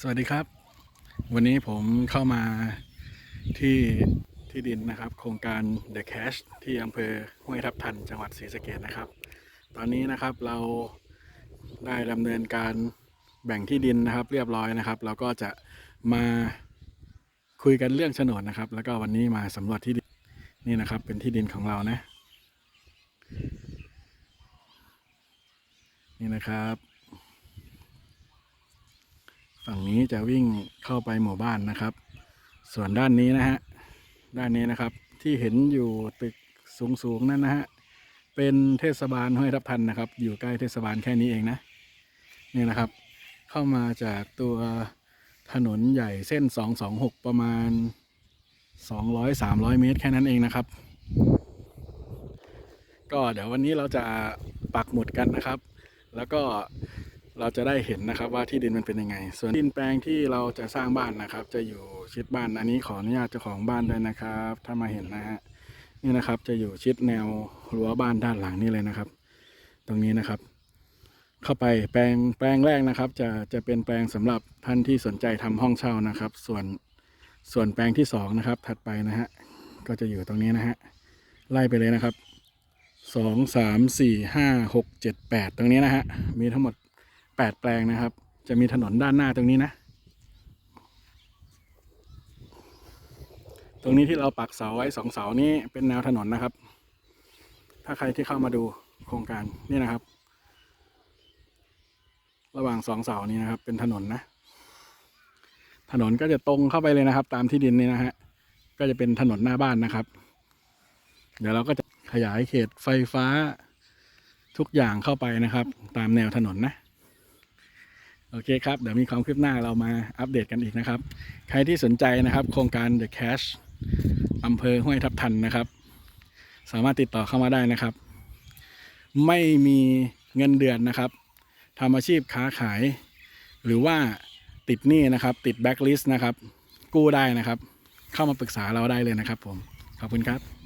สวัสดีครับ วันนี้ผมเข้ามาที่ที่ดินนะครับ โครงการ The Cash ที่อำเภอห้วยทับทันจังหวัดศรีสะเกษนะครับ ตอนนี้นะครับเราได้ดำเนินการแบ่งที่ดินนะครับ เรียบร้อยนะครับ เราก็จะมาคุยกันเรื่องโฉนดนะครับ แล้วก็วันนี้มาสำรวจที่ดินนี่นะครับ เป็นที่ดินของเรานะ นี่นะครับ ฝั่งนี้จะวิ่งเข้าไปหมู่บ้านนะครับ ส่วนด้านนี้นะฮะ ด้านนี้นะครับที่เห็นอยู่ตึกสูงๆนั่นนะฮะ เป็นเทศบาลห้วยทับทันนะครับ อยู่ใกล้เทศบาลแค่นี้เองนะนี่นะครับ เข้ามาจากตัวถนนใหญ่เส้น 226 ประมาณ 200-300 เมตรแค่นั้นเองนะครับ ก็เดี๋ยววันนี้เราจะปักหมุดกันนะครับ แล้วก็ เราจะได้เห็นนะครับว่าที่ดินมันเป็นยังไง ส่วนดินแปลงที่เราจะสร้างบ้านนะครับ จะอยู่ชิดบ้านอันนี้ขออนุญาตเจ้าของบ้านด้วยนะครับ ถ้ามาเห็นนะฮะนี่นะครับจะอยู่ชิดแนวรั้วบ้านด้านหลังนี่เลยนะครับ ตรงนี้นะครับ เข้าไปแปลงแปลงแรกนะครับ จะจะเป็นแปลงสำหรับท่านที่สนใจทำห้องเช่านะครับ ส่วนส่วนแปลงที่สองนะครับ ถัดไปนะฮะก็จะอยู่ตรงนี้นะฮะไล่ไปเลยนะครับสองสามสี่ห้าหกเจ็ดแปดตรงนี้นะฮะมีทั้งหมด แปดแปลงนะครับ จะมีถนนด้านหน้าตรงนี้นะ ตรงนี้ที่เราปักเสาไว้สองเสานี้เป็นแนวถนนนะครับ ถ้าใครที่เข้ามาดูโครงการนี่นะครับ ระหว่างสองเสานี้นะครับ เป็นถนนนะ ถนนก็จะตรงเข้าไปเลยนะครับ ตามที่ดินนี่นะฮะก็จะเป็นถนนหน้าบ้านนะครับ เดี๋ยวเราก็จะขยายเขตไฟฟ้าทุกอย่างเข้าไปนะครับ ตามแนวถนนนะ โอเคครับ เดี๋ยวมีความคืบหน้าเรามาอัปเดตกันอีกนะครับ ใครที่สนใจนะครับ โครงการ The Cash อำเภอห้วยทับทันนะครับ สามารถติดต่อเข้ามาได้นะครับ ไม่มีเงินเดือนนะครับทำอาชีพค้าขาย หรือว่าติดหนี้นะครับ ติดแบ็กลิสต์นะครับ กู้ได้นะครับ เข้ามาปรึกษาเราได้เลยนะครับผม ขอบคุณครับ